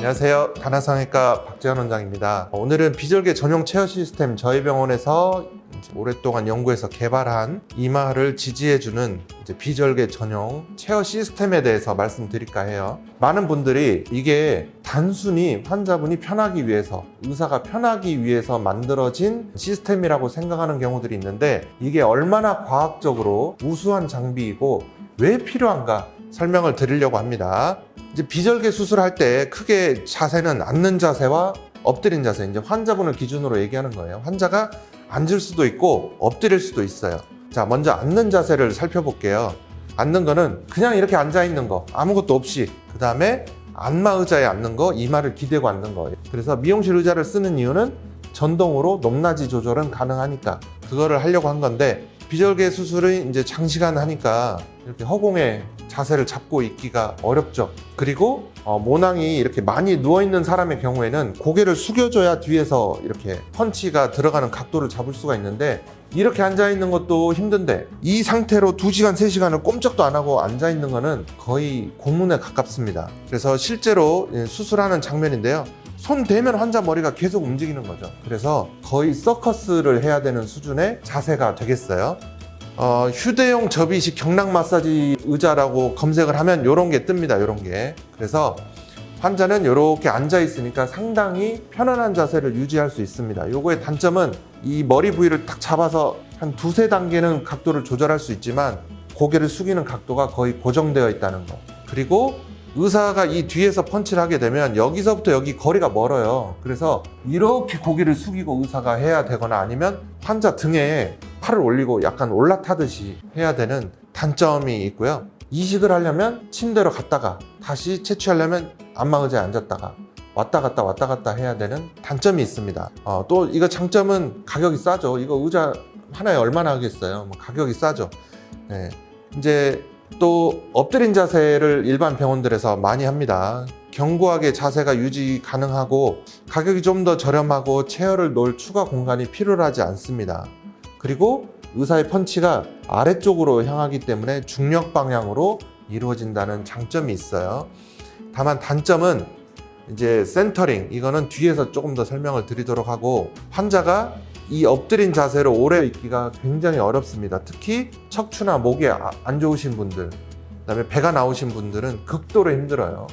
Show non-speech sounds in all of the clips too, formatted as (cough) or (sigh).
안녕하세요. 다나성외과 박재현 원장입니다. 오늘은 비절개 전용 체어 시스템 저희 병원에서 오랫동안 연구해서 개발한 이마를 지지해주는 비절개 전용 체어 시스템에 대해서 말씀드릴까 해요. 많은 분들이 이게 단순히 환자분이 편하기 위해서, 의사가 편하기 위해서 만들어진 시스템이라고 생각하는 경우들이 있는데 이게 얼마나 과학적으로 우수한 장비이고 왜 필요한가 설명을 드리려고 합니다. 이제 비절개 수술할 때 크게 자세는 앉는 자세와 엎드린 자세, 이제 환자분을 기준으로 얘기하는 거예요. 환자가 앉을 수도 있고 엎드릴 수도 있어요. 자, 먼저 앉는 자세를 살펴볼게요. 앉는 거는 그냥 이렇게 앉아 있는 거, 아무것도 없이. 그 다음에 안마 의자에 앉는 거, 이마를 기대고 앉는 거예요. 그래서 미용실 의자를 쓰는 이유는 전동으로 높낮이 조절은 가능하니까 그거를 하려고 한 건데 비절개 수술을 이제 장시간 하니까 이렇게 허공에 자세를 잡고 있기가 어렵죠. 그리고 어, 모낭이 이렇게 많이 누워 있는 사람의 경우에는 고개를 숙여줘야 뒤에서 이렇게 펀치가 들어가는 각도를 잡을 수가 있는데 이렇게 앉아 있는 것도 힘든데 이 상태로 2시간, 3시간을 꼼짝도 안 하고 앉아 있는 거는 거의 고문에 가깝습니다. 그래서 실제로 예, 수술하는 장면인데요. 손 대면 환자 머리가 계속 움직이는 거죠. 그래서 거의 서커스를 해야 되는 수준의 자세가 되겠어요. 어, 휴대용 접이식 경락 마사지 의자라고 검색을 하면 이런 게 뜹니다. 이런 게. 그래서 환자는 이렇게 앉아 있으니까 상당히 편안한 자세를 유지할 수 있습니다. 요거의 단점은 이 머리 부위를 딱 잡아서 한 두세 단계는 각도를 조절할 수 있지만 고개를 숙이는 각도가 거의 고정되어 있다는 거. 그리고 의사가 이 뒤에서 펀치를 하게 되면 여기서부터 여기 거리가 멀어요. 그래서 이렇게 고개를 숙이고 의사가 해야 되거나 아니면 환자 등에 팔을 올리고 약간 올라타듯이 해야 되는 단점이 있고요. 이식을 하려면 침대로 갔다가 다시 채취하려면 안마의자에 앉았다가 왔다 갔다 왔다 갔다 해야 되는 단점이 있습니다. 어, 또 이거 장점은 가격이 싸죠. 이거 의자 하나에 얼마나 하겠어요? 뭐 가격이 싸죠. 네. 이제 또 엎드린 자세를 일반 병원들에서 많이 합니다. 견고하게 자세가 유지 가능하고 가격이 좀 더 저렴하고 체어를 놓을 추가 공간이 필요하지 않습니다. 그리고 의사의 펀치가 아래쪽으로 향하기 때문에 중력 방향으로 이루어진다는 장점이 있어요. 다만 단점은 이제 센터링 이거는 뒤에서 조금 더 설명을 드리도록 하고 환자가 이 엎드린 자세로 오래 있기가 굉장히 어렵습니다. 특히 척추나 목이 아- 안 좋으신 분들, 그다음에 배가 나오신 분들은 극도로 힘들어요.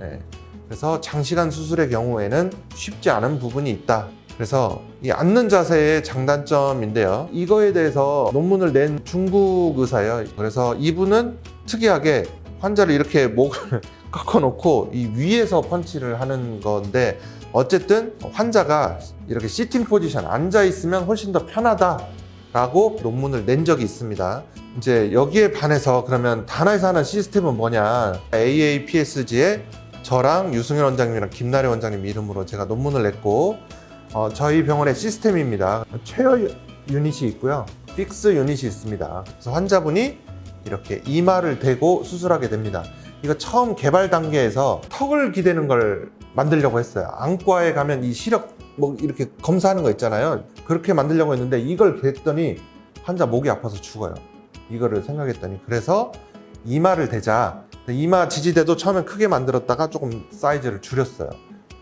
네. 그래서 장시간 수술의 경우에는 쉽지 않은 부분이 있다. 그래서 이 앉는 자세의 장단점인데요. 이거에 대해서 논문을 낸 중국 의사예요. 그래서 이분은 특이하게 환자를 이렇게 목을 (laughs) 꺾어 놓고 이 위에서 펀치를 하는 건데 어쨌든 환자가 이렇게 시팅 포지션 앉아 있으면 훨씬 더 편하다라고 논문을 낸 적이 있습니다. 이제 여기에 반해서 그러면 다나에서 하는 시스템은 뭐냐? AAPSG에 저랑 유승현 원장님이랑 김나래 원장님 이름으로 제가 논문을 냈고 어, 저희 병원의 시스템입니다. 유- 유닛이 있고요. 픽스 유닛이 있습니다. 그래서 환자분이 이렇게 이마를 대고 수술하게 됩니다. 이거 처음 개발 단계에서 턱을 기대는 걸 만들려고 했어요. 안과에 가면 이 시력 뭐 이렇게 검사하는 거 있잖아요. 그렇게 만들려고 했는데 이걸 했더니 환자 목이 아파서 죽어요. 이거를 생각했더니 그래서 이마를 대자. 이마 지지대도 처음엔 크게 만들었다가 조금 사이즈를 줄였어요.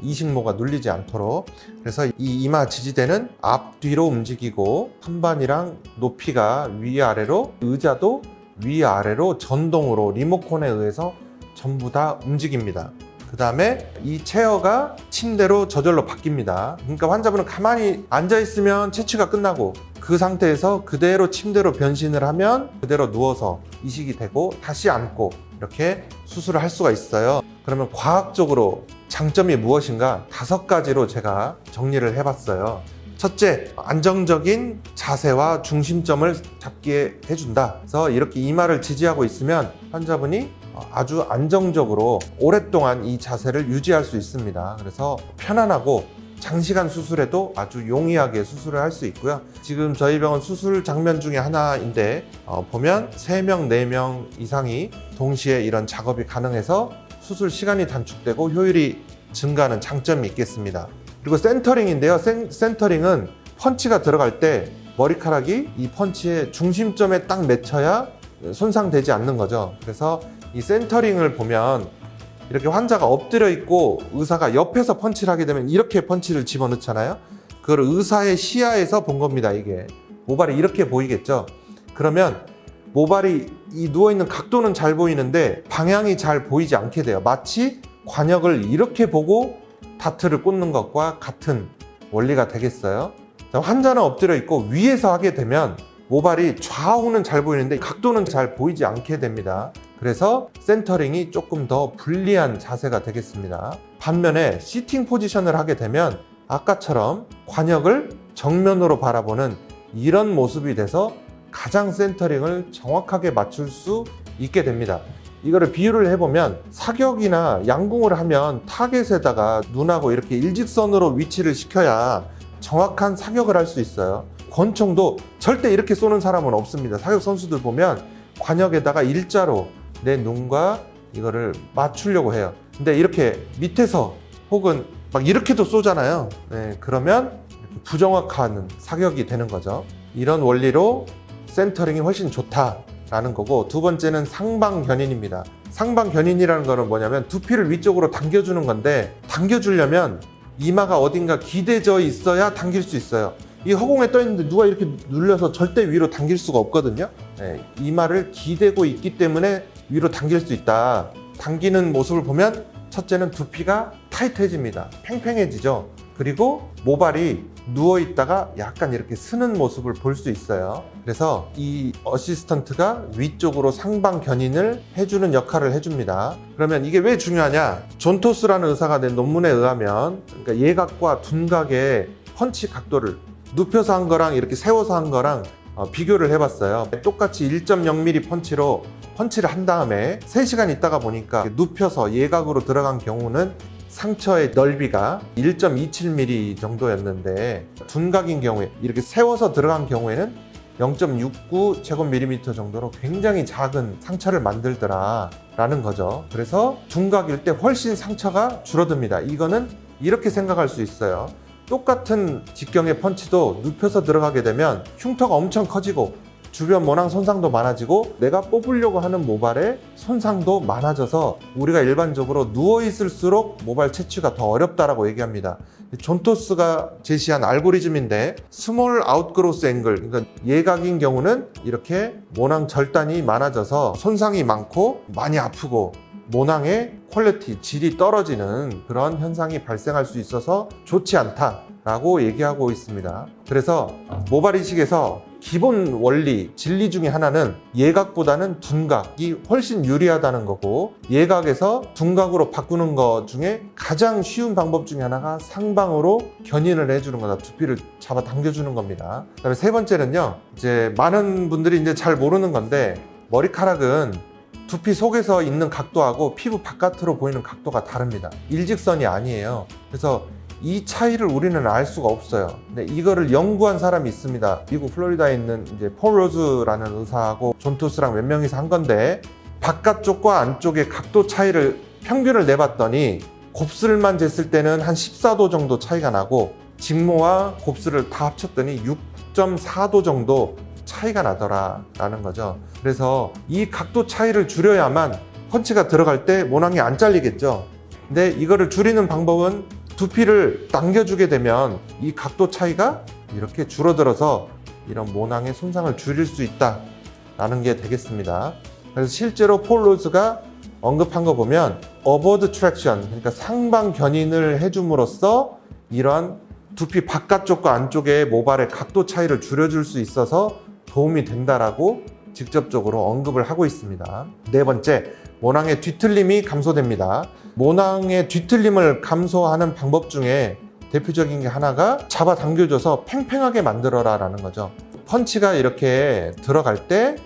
이식모가 눌리지 않도록. 그래서 이 이마 지지대는 앞뒤로 움직이고 선반이랑 높이가 위아래로 의자도 위아래로 전동으로 리모컨에 의해서 전부 다 움직입니다. 그 다음에 이 체어가 침대로 저절로 바뀝니다. 그러니까 환자분은 가만히 앉아 있으면 채취가 끝나고 그 상태에서 그대로 침대로 변신을 하면 그대로 누워서 이식이 되고 다시 앉고 이렇게 수술을 할 수가 있어요. 그러면 과학적으로 장점이 무엇인가 다섯 가지로 제가 정리를 해봤어요. 첫째, 안정적인 자세와 중심점을 잡게 해준다. 그래서 이렇게 이마를 지지하고 있으면 환자분이 아주 안정적으로 오랫동안 이 자세를 유지할 수 있습니다. 그래서 편안하고 장시간 수술에도 아주 용이하게 수술을 할 수 있고요. 지금 저희 병원 수술 장면 중에 하나인데 어, 보면 3명, 4명 이상이 동시에 이런 작업이 가능해서 수술 시간이 단축되고 효율이 증가하는 장점이 있겠습니다. 그리고 센터링인데요. 센, 센터링은 펀치가 들어갈 때 머리카락이 이 펀치의 중심점에 딱 맺혀야 손상되지 않는 거죠. 그래서 이 센터링을 보면 이렇게 환자가 엎드려 있고 의사가 옆에서 펀치를 하게 되면 이렇게 펀치를 집어넣잖아요. 그걸 의사의 시야에서 본 겁니다. 이게 모발이 이렇게 보이겠죠. 그러면 모발이 이 누워 있는 각도는 잘 보이는데 방향이 잘 보이지 않게 돼요. 마치 관역을 이렇게 보고 다트를 꽂는 것과 같은 원리가 되겠어요. 자, 환자는 엎드려 있고 위에서 하게 되면 모발이 좌우는 잘 보이는데 각도는 잘 보이지 않게 됩니다. 그래서 센터링이 조금 더 불리한 자세가 되겠습니다. 반면에 시팅 포지션을 하게 되면 아까처럼 관역을 정면으로 바라보는 이런 모습이 돼서 가장 센터링을 정확하게 맞출 수 있게 됩니다. 이거를 비유를 해보면 사격이나 양궁을 하면 타겟에다가 눈하고 이렇게 일직선으로 위치를 시켜야 정확한 사격을 할 수 있어요. 권총도 절대 이렇게 쏘는 사람은 없습니다. 사격 선수들 보면 관역에다가 일자로 내 눈과 이거를 맞추려고 해요. 근데 이렇게 밑에서 혹은 막 이렇게도 쏘잖아요. 네, 그러면 부정확한 사격이 되는 거죠. 이런 원리로 센터링이 훨씬 좋다라는 거고 두 번째는 상방견인입니다. 상방견인이라는 거는 뭐냐면 두피를 위쪽으로 당겨주는 건데 당겨주려면 이마가 어딘가 기대져 있어야 당길 수 있어요. 이 허공에 떠 있는데 누가 이렇게 눌려서 절대 위로 당길 수가 없거든요. 네, 이마를 기대고 있기 때문에 위로 당길 수 있다. 당기는 모습을 보면 첫째는 두피가 타이트해집니다. 팽팽해지죠. 그리고 모발이 누워 있다가 약간 이렇게 쓰는 모습을 볼 수 있어요. 그래서 이 어시스턴트가 위쪽으로 상방 견인을 해주는 역할을 해줍니다. 그러면 이게 왜 중요하냐? 존 토스라는 의사가 낸 논문에 의하면 그러니까 예각과 둔각의 펀치 각도를 눕혀서 한 거랑 이렇게 세워서 한 거랑 어, 비교를 해봤어요. 똑같이 1.0mm 펀치로 펀치를 한 다음에 3시간 있다가 보니까 눕혀서 예각으로 들어간 경우는 상처의 넓이가 1.27mm 정도였는데 둔각인 경우에 이렇게 세워서 들어간 경우에는 0.69 제곱밀리미터 정도로 굉장히 작은 상처를 만들더라 라는 거죠. 그래서 둔각일 때 훨씬 상처가 줄어듭니다. 이거는 이렇게 생각할 수 있어요. 똑같은 직경의 펀치도 눕혀서 들어가게 되면 흉터가 엄청 커지고 주변 모낭 손상도 많아지고 내가 뽑으려고 하는 모발의 손상도 많아져서 우리가 일반적으로 누워 있을수록 모발 채취가 더 어렵다라고 얘기합니다. 존토스가 제시한 알고리즘인데 스몰 아웃그로스 앵글 그러니까 예각인 경우는 이렇게 모낭 절단이 많아져서 손상이 많고 많이 아프고 모낭의 퀄리티, 질이 떨어지는 그런 현상이 발생할 수 있어서 좋지 않다라고 얘기하고 있습니다. 그래서 모발 이식에서 기본 원리, 진리 중에 하나는 예각보다는 둔각이 훨씬 유리하다는 거고 예각에서 둔각으로 바꾸는 것 중에 가장 쉬운 방법 중에 하나가 상방으로 견인을 해주는 거다. 두피를 잡아 당겨주는 겁니다. 그 다음에 세 번째는요. 이제 많은 분들이 이제 잘 모르는 건데 머리카락은 두피 속에서 있는 각도하고 피부 바깥으로 보이는 각도가 다릅니다. 일직선이 아니에요. 그래서 이 차이를 우리는 알 수가 없어요. 근데 이거를 연구한 사람이 있습니다. 미국 플로리다에 있는 이제 폴 로즈라는 의사하고 존 토스랑 몇 명이서 한 건데 바깥쪽과 안쪽의 각도 차이를 평균을 내봤더니 곱슬만 쟀을 때는 한 14도 정도 차이가 나고 직모와 곱슬을 다 합쳤더니 6.4도 정도 차이가 나더라라는 거죠. 그래서 이 각도 차이를 줄여야만 펀치가 들어갈 때 모낭이 안 잘리겠죠. 근데 이거를 줄이는 방법은 두피를 당겨주게 되면 이 각도 차이가 이렇게 줄어들어서 이런 모낭의 손상을 줄일 수 있다라는 게 되겠습니다. 그래서 실제로 폴 로즈가 언급한 거 보면 어버드 트랙션 그러니까 상방 견인을 해줌으로써 이런 두피 바깥쪽과 안쪽의 모발의 각도 차이를 줄여줄 수 있어서 도움이 된다라고 직접적으로 언급을 하고 있습니다. 네 번째, 모낭의 뒤틀림이 감소됩니다. 모낭의 뒤틀림을 감소하는 방법 중에 대표적인 게 하나가 잡아 당겨줘서 팽팽하게 만들어라 라는 거죠. 펀치가 이렇게 들어갈 때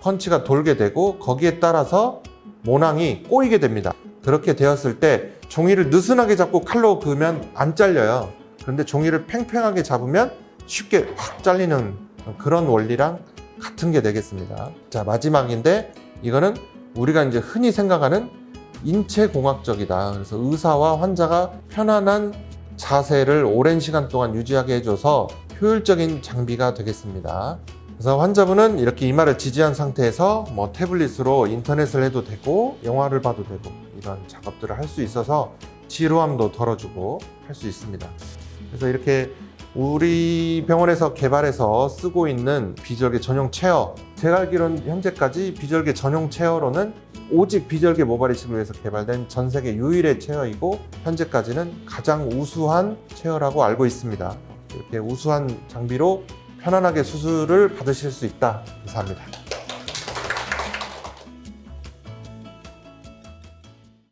펀치가 돌게 되고 거기에 따라서 모낭이 꼬이게 됩니다. 그렇게 되었을 때 종이를 느슨하게 잡고 칼로 그으면 안 잘려요. 그런데 종이를 팽팽하게 잡으면 쉽게 확 잘리는 그런 원리랑 같은 게 되겠습니다. 자, 마지막인데 이거는 우리가 이제 흔히 생각하는 인체공학적이다. 그래서 의사와 환자가 편안한 자세를 오랜 시간 동안 유지하게 해줘서 효율적인 장비가 되겠습니다. 그래서 환자분은 이렇게 이마를 지지한 상태에서 뭐 태블릿으로 인터넷을 해도 되고 영화를 봐도 되고 이런 작업들을 할 수 있어서 지루함도 덜어주고 할 수 있습니다. 그래서 이렇게 우리 병원에서 개발해서 쓰고 있는 비절개 전용 체어 제가 알기로는 현재까지 비절개 전용 체어로는 오직 비절개 모발 이식을 위해서 개발된 전 세계 유일의 체어이고 현재까지는 가장 우수한 체어라고 알고 있습니다. 이렇게 우수한 장비로 편안하게 수술을 받으실 수 있다. 감사합니다.